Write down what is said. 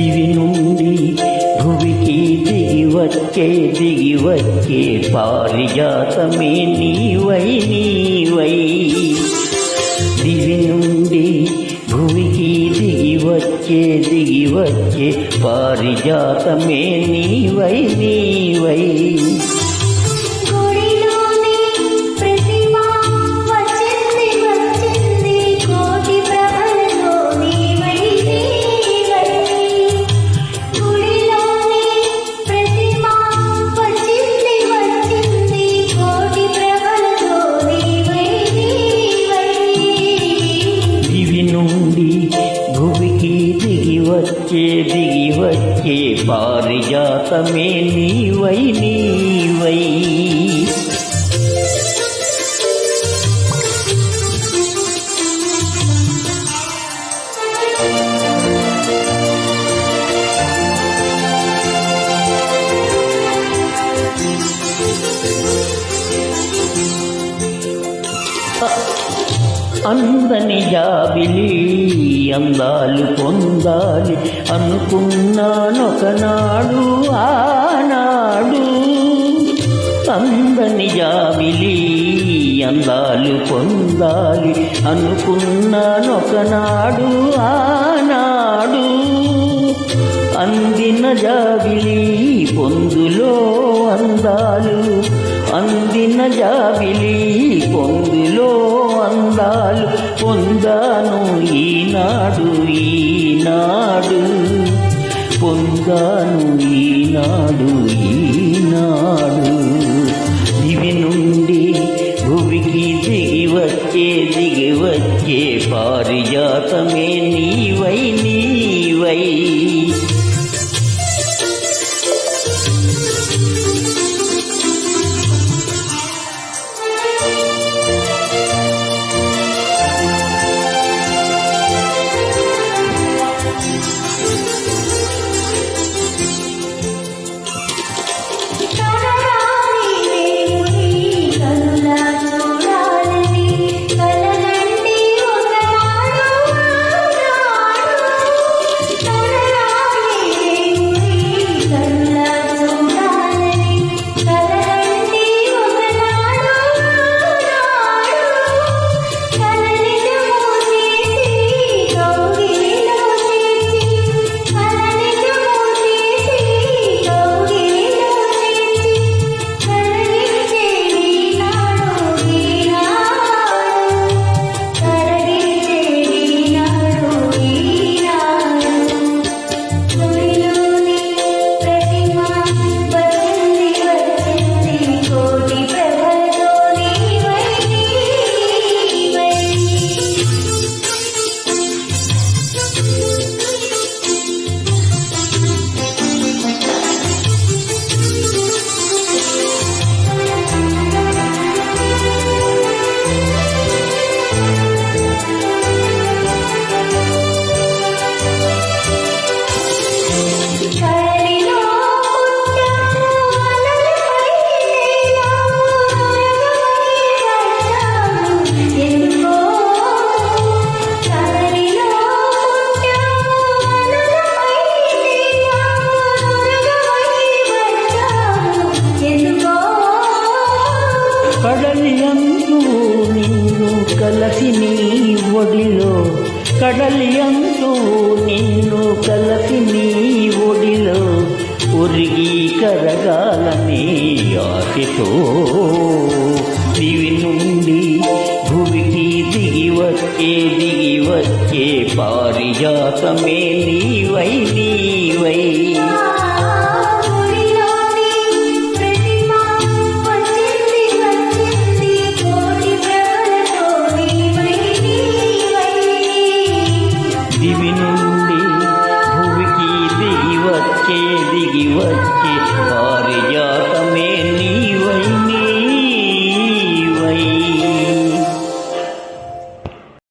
Kiwi నుండి భువికి దిగివచ్చే దిగివచ్చే పారిజాతమే నీవై నీవై. దివి నుండి భువికి దిగివచ్చే దిగివచ్చే పారిజాతమే నీవై నీవై. వచ్చే దిగి వచ్చే పారిజాతమే నీవై నీవై. అందని జాబిలి అందాలు పొందాలి. అనుకున్నానొకనాడు ఆనాడు. అందని జాబిలి అందాలు పొందాలి. అనుకున్నానొకనాడు ఆనాడు. అందిన జాబిలి పొందులో అందాలు. అందిన జాబిలి పొందులో అందాలు పొందాను ఈనాడు ఈనాడు. పొందాను ఈనాడు ఈనాడు. దివి నుండి భువికి దిగి వచ్చే దిగి వచ్చే పారిజాతమే నీవై నీవై ఒడిలో కడలి అంటూ నిన్ను కలసి నీ ఒడిలో ఉరిగి కరగాలని ఆశతో దివి నుండి భూమికి దిగి వచ్చే దిగి వచ్చే పారిజాతమే నీవై నీవై. दिगिवच्चे आर्यातमे नी